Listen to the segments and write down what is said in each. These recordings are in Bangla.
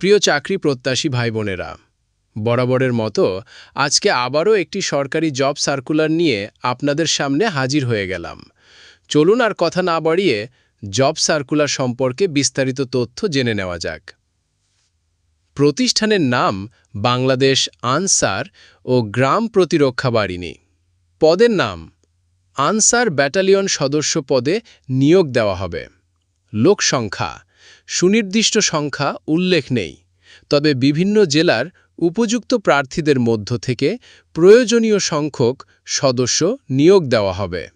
প্রিয় চাকরি প্রত্যাশী ভাই বোনেরা বরাবরের মতো আজকে আবারও একটি সরকারি জব সার্কুলার নিয়ে আপনাদের সামনে হাজির হয়ে গেলাম। চলুন আর কথা না বাড়িয়ে জব সার্কুলার সম্পর্কে বিস্তারিত তথ্য জেনে নেওয়া যাক। প্রতিষ্ঠানের নাম বাংলাদেশ আনসার ও গ্রাম প্রতিরক্ষা বাহিনী। পদের নাম আনসার ব্যাটালিয়ন সদস্য পদে নিয়োগ দেওয়া হবে। লোক সংখ্যা সুনির্দিষ্ট সংখ্যা উল্লেখ নেই, তবে বিভিন্ন জেলার উপযুক্ত প্রার্থীদের মধ্য থেকে প্রয়োজনীয় সংখ্যক সদস্য নিয়োগ দেওয়া হবে।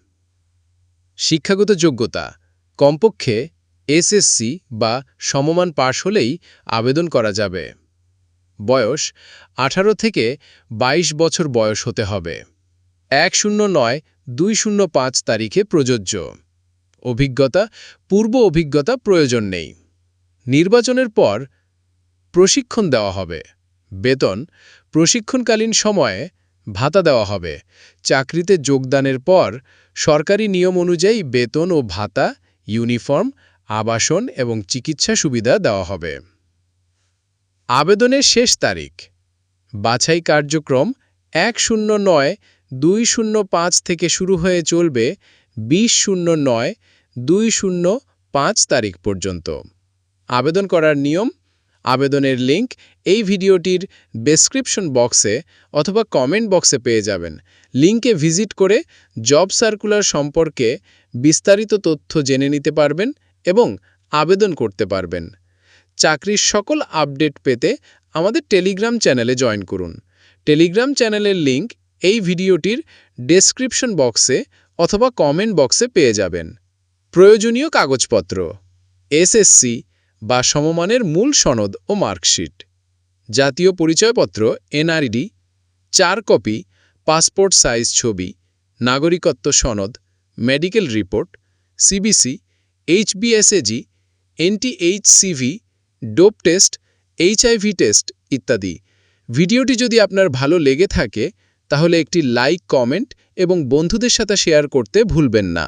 শিক্ষাগত যোগ্যতা, কমপক্ষে এসএসসি বা সমমান পাশ হলেই আবেদন করা যাবে। বয়স ১৮ থেকে ২২ বছর বয়স হতে হবে। এক শূন্য নয়, দুই শূন্য পাঁচ তারিখে প্রযোজ্য। অভিজ্ঞতা, পূর্ব অভিজ্ঞতা প্রয়োজন নেই। নির্বাচনের পর প্রশিক্ষণ দেওয়া হবে। বেতন প্রশিক্ষণকালীন সময়ে ভাতা দেওয়া হবে। চাকরিতে যোগদানের পর সরকারি নিয়ম অনুযায়ী বেতন ও ভাতা, ইউনিফর্ম, আবাসন এবং চিকিৎসা সুবিধা দেওয়া হবে। আবেদনের শেষ তারিখ। বাছাই কার্যক্রম এক শূন্য নয় দুই শূন্য পাঁচ থেকে শুরু হয়ে চলবে বিশ শূন্য নয় দুই শূন্য পাঁচ তারিখ পর্যন্ত। আবেদন করার নিয়ম, আবেদনের লিংক এই ভিডিওটির ডেসক্রিপশন বক্সে অথবা কমেন্ট বক্সে পেয়ে যাবেন। লিংকে ভিজিট করে জব সার্কুলার সম্পর্কে বিস্তারিত তথ্য জেনে নিতে পারবেন এবং আবেদন করতে পারবেন। চাকরির সকল আপডেট পেতে আমাদের টেলিগ্রাম চ্যানেলে জয়েন করুন। টেলিগ্রাম চ্যানেলের লিংক এই ভিডিওটির ডেসক্রিপশন বক্সে অথবা কমেন্ট বক্সে পেয়ে যাবেন। প্রয়োজনীয় কাগজপত্র, এসএসসি বা সমমানের মূল সনদ ও মার্কশিট। জাতীয় পরিচয়পত্র, এনআরডি, চার কপি, পাসপোর্ট সাইজ ছবি, নাগরিকত্ব সনদ, medical report, CBC, এইচবিএসএজি, anti HCV, dope test, HIV test ইত্যাদি। ভিডিওটি যদি আপনার ভালো লেগে থাকে, তাহলে একটি লাইক, কমেন্ট এবং বন্ধুদের সাথে শেয়ার করতে ভুলবেন না।